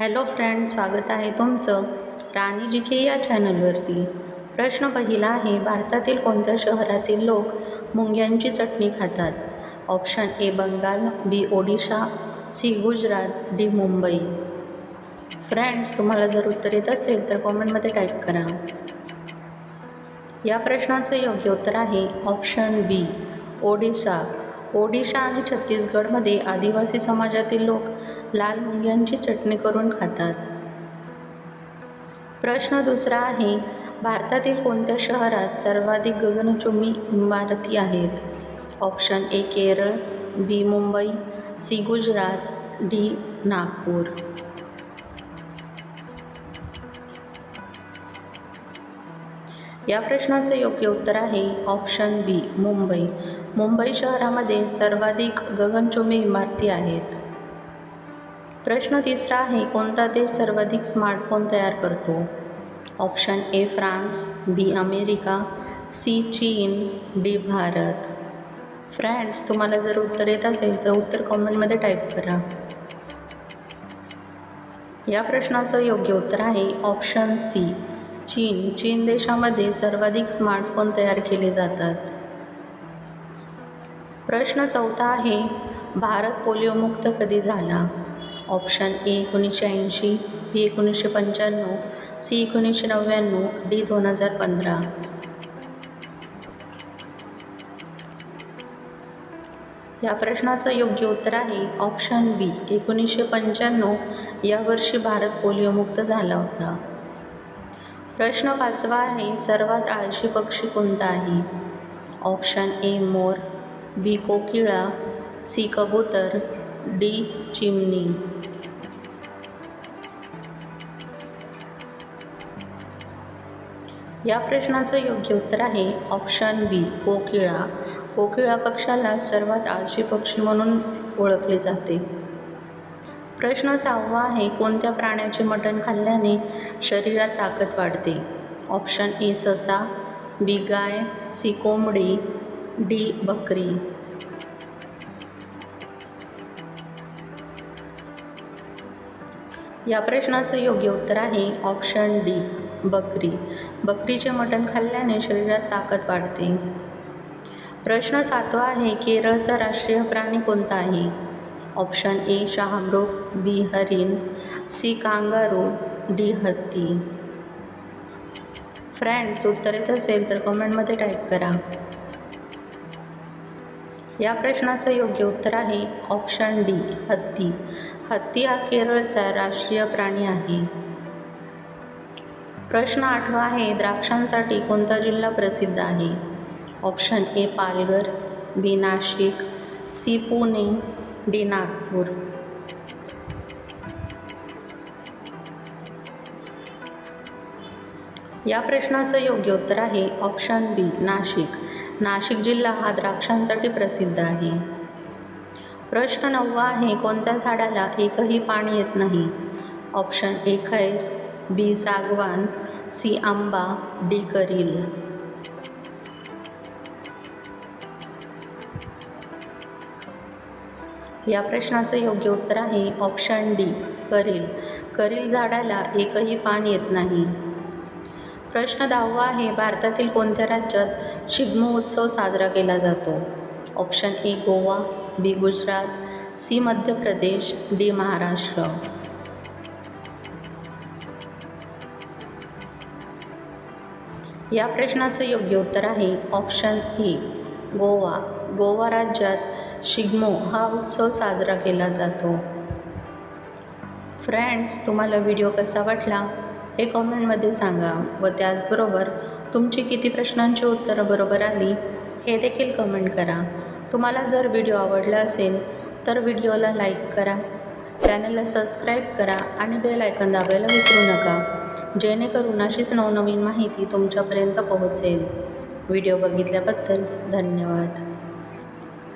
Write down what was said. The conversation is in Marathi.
हॅलो फ्रेंड स्वागत आहे तुमचं राणी जी के या चॅनलवरती. प्रश्न पहिला आहे भारतातील कोणत्या शहरातील लोक मुंग्यांची चटणी खातात? Option A Bengal B Odisha C Gujarat D Mumbai. Friends तुम्हाला जर उत्तर येत असेल तर कॉमेंटमध्ये टाईप करा. या प्रश्नाचं योग्य उत्तर आहे ऑप्शन बी ओडिशा. ओडिशा आणि छत्तीसगडमध्ये आदिवासी समाजातील लोक लाल मुंग्यांची चटणी करून खातात. प्रश्न दुसरा आहे भारतातील कोणत्या शहरात सर्वाधिक गगनचुंबी इमारती आहेत? Option A Kerala B Mumbai C Gujarat D Nagpur. या प्रश्नाचं योग्य उत्तर आहे ऑप्शन बी मुंबई. मुंबई शहरामध्ये सर्वाधिक गगनचुंबी इमारती आहेत. प्रश्न तिसरा आहे कोणता देश सर्वाधिक स्मार्टफोन तयार करतो? Option A France. B America. C चीन. डी भारत. फ्रेंड्स तुम्हाला जर उत्तर येत असेल तर उत्तर कॉमेंटमध्ये टाईप करा. या प्रश्नाचं योग्य उत्तर आहे ऑप्शन सी चीन चीन देशामध्ये सर्वाधिक स्मार्टफोन तयार केले जातात. प्रश्न चौथा आहे भारत पोलिओमुक्त कधी झाला? ऑप्शन ए एकोणीसशे ऐंशी बी एकोणीसशे पंच्याण्णव सी एकोणीसशे नव्याण्णव डी दोन हजार पंधरा. या प्रश्नाचं योग्य उत्तर आहे ऑप्शन बी एकोणीसशे पंच्याण्णव. या वर्षी भारत पोलिओमुक्त झाला होता. प्रश्न पाचवा आहे सर्वात आळशी पक्षी कोणता आहे? ऑप्शन ए मोर बी कोकिळा सी कबूतर डी चिमणी. या प्रश्नाचं योग्य उत्तर आहे ऑप्शन बी कोकिळा. कोकिळा पक्षाला सर्वात आळशी पक्षी म्हणून ओळखले जाते. प्रश्न सहावा आहे कोणत्या प्राण्याचे मटण खाल्ल्याने शरीरात ताकद वाढते? ऑप्शन ए ससा बी गाय सी कोंबडी डी बकरी. या प्रश्नाचं योग्य उत्तर आहे ऑप्शन डी बकरी. बकरीचे मटण खाल्ल्याने शरीरात ताकद वाढते. प्रश्न सातवा आहे केरळचा राष्ट्रीय प्राणी कोणता आहे? ऑप्शन ए शाहमरुख बी हरिण सी कांगारू डी हत्ती. फ्रेंड्स उत्तर येत असेल तर कमेंटमध्ये टाईप करा. या प्रश्नाचं योग्य उत्तर आहे ऑप्शन डी हत्ती. हत्ती हा केरळचा राष्ट्रीय प्राणी आहे. प्रश्न आठवा आहे द्राक्षांसाठी कोणता जिल्हा प्रसिद्ध आहे? Option A Palghar B Nashik C Pune D Nagpur या प्रश्नाचं योग्य उत्तर आहे ऑप्शन बी नाशिक. नाशिक जिल्हा हा द्राक्षांसाठी प्रसिद्ध आहे. प्रश्न नववा आहे कोणत्या झाडाला एकही पाणी येत नाही? ऑप्शन ए खैर. बी सागवान. सी आंबा. डी करील. या प्रश्नाचं योग्य उत्तर आहे ऑप्शन डी करील. करील झाडाला एकही पान येत नाही. प्रश्न दहावा आहे भारतातील कोणत्या राज्यात शिगमो उत्सव साजरा केला जातो? Option A Goa B Gujarat C Madhya Pradesh D Maharashtra. या प्रश्नाचं योग्य उत्तर आहे ऑप्शन ए गोवा. गोवा राज्यात शिगमो हा उत्सव साजरा केला जातो. फ्रेंड्स तुम्हाला व्हिडिओ कसा वाटला? हे कॉमेंटमध्ये सांगा. व त्याचबरोबर तुमची किती प्रश्नांची उत्तरं बरोबर आली हे देखील कमेंट करा. तुम्हाला जर व्हिडिओ आवडला असेल तर व्हिडिओला लाईक करा. चॅनलला सबस्क्राईब करा आणि बेल आयकन दाबायला विसरू नका. जेणेकरून अशीच नवनवीन माहिती तुमच्यापर्यंत पोहोचेल. व्हिडिओ बघितल्याबद्दल धन्यवाद.